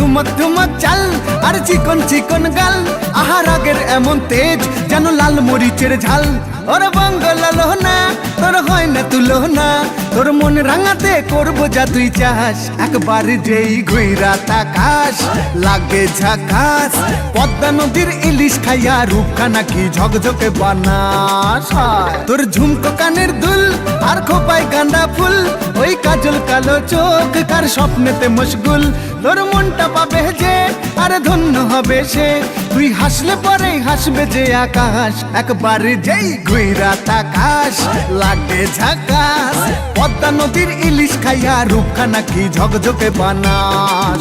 তোর ঠুমক ঠুমক চাল, আর চিকন চিকন গাল। আহার আগের এমন তেজ যেন লাল মরিচের ঝাল। ওর বঙ্গলালো না তোর হয় না তুলো না তোর মন রাঙাতে করব যা তুই চাস একবার যেই ঘুইরা তাকাস, লাগে ঝাকাস। পদ্মা নদীর ইলিশ খাইয়া রূপখানা কি ঝকঝকে বানাস। তোর ঝুমকো কানের দুল, আর খোপায় গাঁদা ফুল। কাজল কালো চোখ, কার স্বপ্নেতে মশগুল? তোর মনটা পাবে যে, আরে ধন্য হবে সে। তুই হাসলে পরেই হাসবে যে আকাশ, একবার যেই ঘুইরা তাকাস, লাগে ঝাকাস। পদ্মা নদীর ইলিশ খাইয়া রূপখানা কি ঝকঝকে বানাস?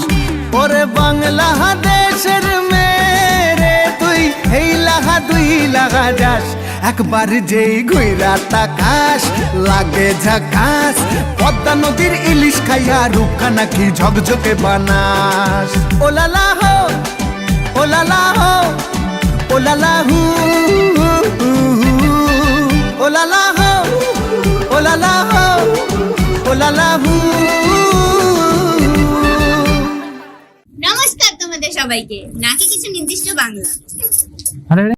ওরে বাংলা দেশের মেরে তুই, এই লাহা দুই লাগা যাস। একবার যেই ঘুইরা তাকাস লাগে ঝাকাস পদ্মা নদীর ইলিশ খাইয়া রূপখানা কি ঝকঝকে বানাস। ওলালা হো ওলালা হো ওলালা হু ওলালা হো ওলালা হো ওলালা হু। নমস্কার তোমাদের সবাইকে। নাকি কিছু নির্দিষ্ট বাংলা? আরে।